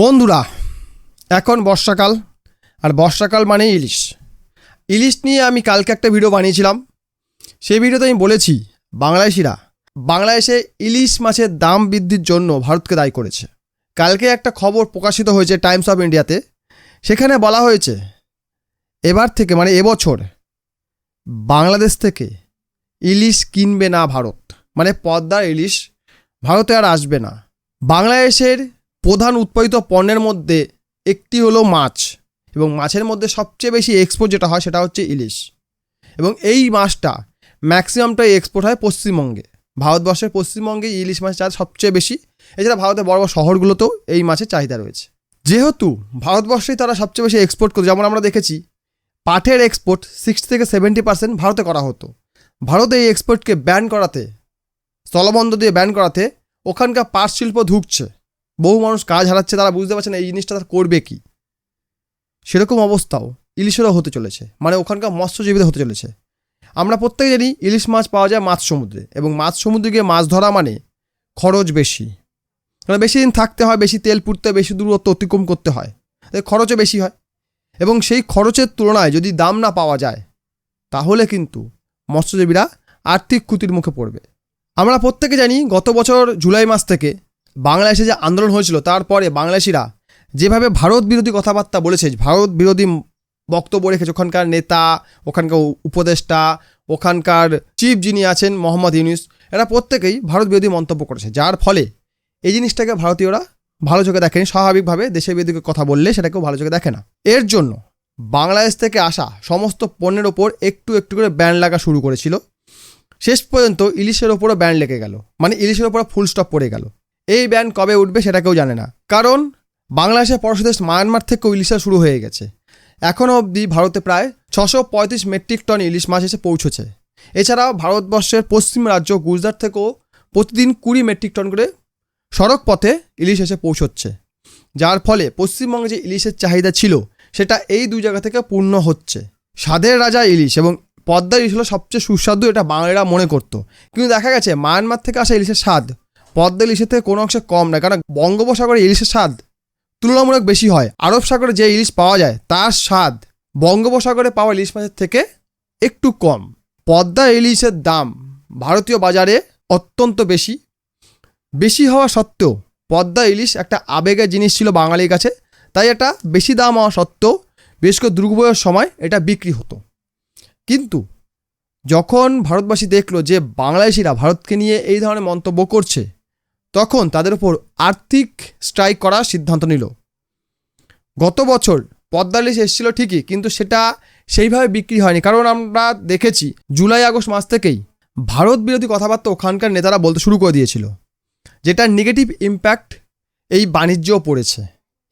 বন্ধুরা, এখন বর্ষাকাল, আর বর্ষাকাল মানে ইলিশ। ইলিশ নিয়ে আমি কালকে একটা ভিডিও বানিয়েছিলাম। সেই ভিডিওতে আমি বলেছি, বাংলাদেশিরা বাংলাদেশে ইলিশ মাছের দাম বৃদ্ধির জন্য ভারতকে দায়ী করেছে। কালকে একটা খবর প্রকাশিত হয়েছে টাইমস অফ ইন্ডিয়াতে সেখানে বলা হয়েছে, এবার থেকে মানে এবছর, বাংলাদেশ থেকে ইলিশ কিনবে না ভারত। মানে পদ্মার ইলিশ ভারতে আর আসবে না। বাংলাদেশের প্রধান উৎপাদিত পণ্যের মধ্যে একটি হলো মাছ এবং মাছের মধ্যে সবচেয়ে বেশি এক্সপোর্ট যেটা হয় সেটা হচ্ছে ইলিশ। এবং এই মাছটা ম্যাক্সিমামটাই এক্সপোর্ট হয় পশ্চিমবঙ্গে। ভারতবর্ষের পশ্চিমবঙ্গে ইলিশ মাছের চাষ সবচেয়ে বেশি। এছাড়া ভারতের বড় বড় শহরগুলোতেও এই মাছের চাহিদা রয়েছে। যেহেতু ভারতবর্ষেই তারা সবচেয়ে বেশি এক্সপোর্ট করে, যেমন আমরা দেখেছি, পাটের এক্সপোর্ট সিক্সটি থেকে সেভেন্টি পার্সেন্ট ভারতে করা হতো। ভারতে এই এক্সপোর্টকে ব্যান করাতে স্থলবন্ধ দিয়ে ব্যান করাতে ওখানকার পাট শিল্প ধুকছে। বহু মানুষ কাজ হারাচ্ছে, তারা বুঝতে পারছে না এই জিনিসটা তারা করবে কি। সেরকম অবস্থাও ইলিশেরও হতে চলেছে মানে ওখানকার মৎস্যজীবীদের হতে চলেছে। আমরা প্রত্যেকে জানি ইলিশ মাছ পাওয়া যায় মাছ সমুদ্রে, এবং মাছ সমুদ্রে গিয়ে মাছ ধরা মানে খরচ বেশি। মানে বেশি দিন থাকতে হয়, বেশি তেল পুড়তে, বেশি দূরত্ব অতিক্রম করতে হয় খরচও বেশি হয়। এবং সেই খরচের তুলনায় যদি দাম না পাওয়া যায়, তাহলে কিন্তু মৎস্যজীবীরা আর্থিক ক্ষতির মুখে পড়বে। আমরা প্রত্যেকে জানি গত বছর জুলাই মাস থেকে বাংলাদেশে যে আন্দোলন হয়েছিল, তারপরে বাংলাদেশিরা যেভাবে ভারত বিরোধী কথাবার্তা বলেছে, ভারত বিরোধী বক্তব্য রেখেছে, ওখানকার নেতা, ওখানকার উপদেষ্টা, ওখানকার চিফ যিনি আছেন মোহাম্মদ ইউনুস, এরা প্রত্যেকেই ভারত বিরোধী মন্তব্য করেছে। যার ফলে এই জিনিসটাকে ভারতীয়রা ভালো চোখে দেখেনি। স্বাভাবিকভাবে দেশের বিরোধী কথা বললে সেটাকেও ভালো চোখে দেখে না। এর জন্য বাংলাদেশ থেকে আসা সমস্ত পণ্যের ওপর একটু একটু করে ব্যান লাগা শুরু করেছিল। শেষ পর্যন্ত ইলিশের ওপরও ব্যান লেগে গেল। মানে ইলিশের ওপর ফুল স্টপ পড়ে গেল। এই ব্যান কবে উঠবে সেটা কেউ জানে না। কারণ বাংলাদেশের পড়শি দেশ মায়ানমার থেকেও ইলিশা শুরু হয়ে গেছে। এখনও অবধি ভারতে প্রায় ছশো পঁয়ত্রিশ মেট্রিক টন ইলিশ মাছ এসে পৌঁছেছে। এছাড়াও ভারতবর্ষের পশ্চিম রাজ্য গুজরাট থেকেও প্রতিদিন কুড়ি মেট্রিক টন করে সড়ক পথে ইলিশ এসে পৌঁছচ্ছে। যার ফলে পশ্চিমবঙ্গে যে ইলিশের চাহিদা ছিল, সেটা এই দুই জায়গা থেকে পূর্ণ হচ্ছে। স্বাদের রাজা ইলিশ এবং পদ্মা ইলিশ হলো সবচেয়ে সুস্বাদু, এটা বাঙালিরা মনে করতো। কিন্তু দেখা গেছে, মায়ানমার থেকে আসা ইলিশের স্বাদ পদ্মা ইলিশের থেকে কোনো অংশে কম না, কারণ বঙ্গোপসাগরে ইলিশের স্বাদ তুলনামূলক বেশি হয়। আরব সাগরে যে ইলিশ পাওয়া যায়, তার স্বাদ বঙ্গোপসাগরে পাওয়া ইলিশ মাছের থেকে একটু কম। পদ্মা ইলিশের দাম ভারতীয় বাজারে অত্যন্ত বেশি। বেশি হওয়া সত্ত্বেও পদ্মা ইলিশ একটা আবেগের জিনিস ছিল বাঙালির কাছে, তাই এটা বেশি দাম হওয়া সত্ত্বেও বেশ করে দুর্গবয়ের সময় এটা বিক্রি হতো। কিন্তু যখন ভারতবাসী দেখল যে বাংলাদেশিরা ভারতকে নিয়ে এই ধরনের মন্তব্য করছে তখন তাদের উপর আর্থিক স্ট্রাইক করার সিদ্ধান্ত নিল। গত বছর পদ্মা ইলিশ এসেছিল ঠিকই, কিন্তু সেটা সেইভাবে বিক্রি হয়নি। কারণ আমরা দেখেছি, জুলাই, আগস্ট মাস থেকেই ভারত বিরোধী কথাবার্তা ওখানকার নেতারা বলতে শুরু করে দিয়েছিল যেটা নেগেটিভ ইম্প্যাক্ট এই বাণিজ্যও পড়েছে।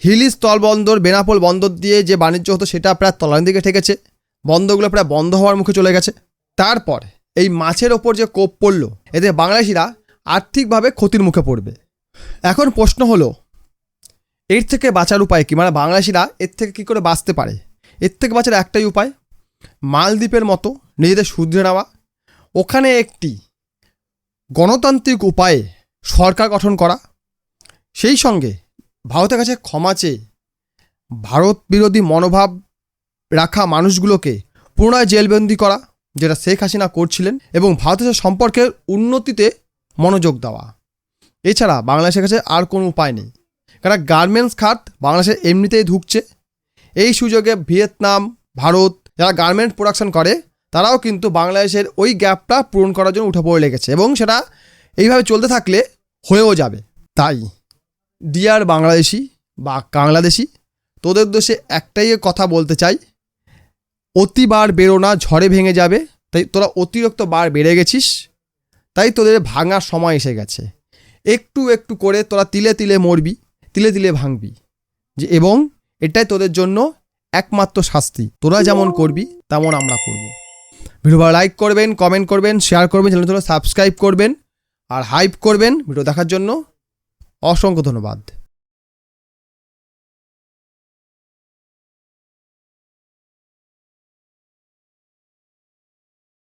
হিলি স্থলবন্দর বেনাপোল বন্দর দিয়ে যে বাণিজ্য হতো, সেটা প্রায় তলার দিকে ঠেকেছে। বন্দরগুলো প্রায় বন্ধ হওয়ার মুখে চলে গেছে। তারপর এই মাছের ওপর যে কোপ পড়ল, এতে বাংলাদেশিরা আর্থিকভাবে ক্ষতির মুখে পড়বে। এখন প্রশ্ন হলো, এর থেকে বাঁচার উপায় কি? মানে বাংলাদেশিরা এর থেকে কী করে বাঁচতে পারে? এর থেকে বাঁচার একটাই উপায়, মালদ্বীপের মতো নিজেদের শুধরে নেওয়া। ওখানে একটি গণতান্ত্রিক উপায়ে সরকার গঠন করা। সেই সঙ্গে ভারতের কাছে ক্ষমা চেয়ে ভারত বিরোধী মনোভাব রাখা মানুষগুলোকে পুনরায় জেলবন্দি করা, যেটা শেখ হাসিনা করছিলেন, এবং ভারতের সম্পর্কের উন্নতিতে মনোযোগ দেওয়া। এছাড়া বাংলাদেশের কাছে আর কোনো উপায় নেই। কারণ গার্মেন্টস খাত বাংলাদেশে এমনিতেই ঢুকছে এই সুযোগে ভিয়েতনাম, ভারত যারা গার্মেন্ট প্রোডাকশন করে, তারাও কিন্তু বাংলাদেশের ওই গ্যাপটা পূরণ করার জন্য উঠে পড়ে লেগেছে এবং সেটা এইভাবে চলতে থাকলে হয়েও যাবে। তাই ডিয়ার বাংলাদেশি বা বাংলাদেশি তোদের দেশে একটাই কথা বলতে চাই। অতিবার বেরো না, ঝড়ে ভেঙে যাবে। তাই তোরা অতিরিক্ত বার বেড়ে গেছিস। তাই তোদের ভাঙার সময় এসে গেছে। একটু একটু করে তোরা তিলে তিলে মরবি, তিলে তিলে ভাঙবি। যে এবং এটাই তোদের জন্য একমাত্র শাস্তি। তোরা যেমন করবি, তেমন আমরা করব। ভিডিও লাইক করবেন কমেন্ট করবেন শেয়ার করবেন চ্যানেল তোরা সাবস্ক্রাইব করবেন, আর হাইপ করবেন ভিডিও দেখার জন্য অসংখ্য ধন্যবাদ।